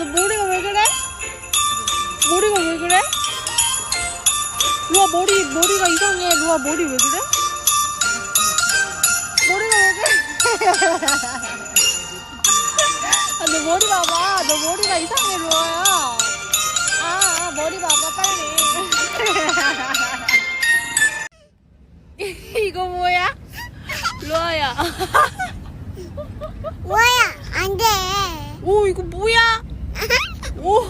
너 머리가 왜 그래? 머리가 왜 그래? 루아 머리 머리가 이상해. 루아 머리 왜 그래? 머리가 왜 그래? 아, 너 머리 봐봐. 너 머리가 이상해, 루아야. 아, 아 머리 봐봐, 빨리. 이거 뭐야? 루아야. 뭐야 안 돼. 오, 이거 뭐야? 오.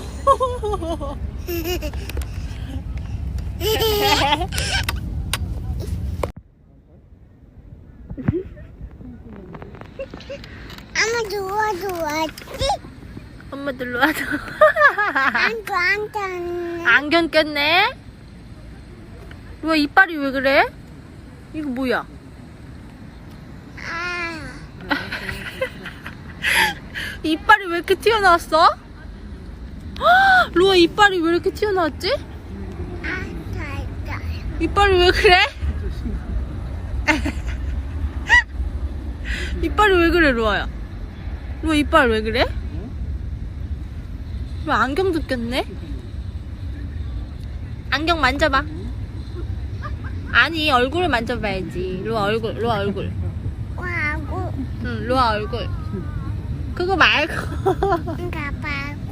아마 좋아 좋았지? 엄마도 루아도. 안 좋아 안 좋아. 안경 꼈네? 루아 이빨이 왜 그래? 이거 뭐야? 아, 이빨이 왜 이렇게 튀어나왔어? 헉, 루아 이빨이 왜 이렇게 튀어나왔지? 이빨이 왜 그래? 이빨이 왜 그래, 루아야? 루아 이빨 왜 그래? 루아 안경도 꼈네? 안경 만져봐. 아니, 얼굴을 만져봐야지. 루아 얼굴, 루아 얼굴. 와고 응, 루아 얼굴. 그거 말고.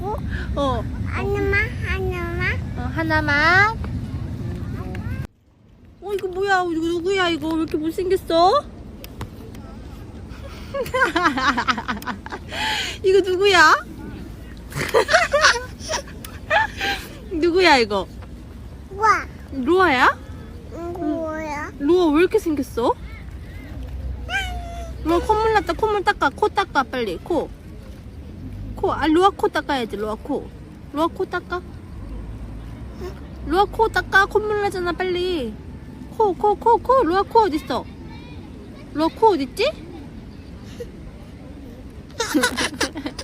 가봐고 어, 하나만 하나만. 어, 하나만. 어, 이거 뭐야? 이거 누구야, 이거? 왜 이렇게 못생겼어? 이거 누구야? 누구야, 이거? 와, 루아야? 뭐야? 루아 왜 이렇게 생겼어? 루아 콧물 났다, 콧물 닦아, 코 닦아, 빨리, 코. 코, 아, 루아 코 닦아야지, 루아 코. 루아 코 닦아. 루아 코 닦아, 콧물 나잖아, 빨리. 코, 코, 코, 코, 루아 코 어딨어? 루아 코 어딨지?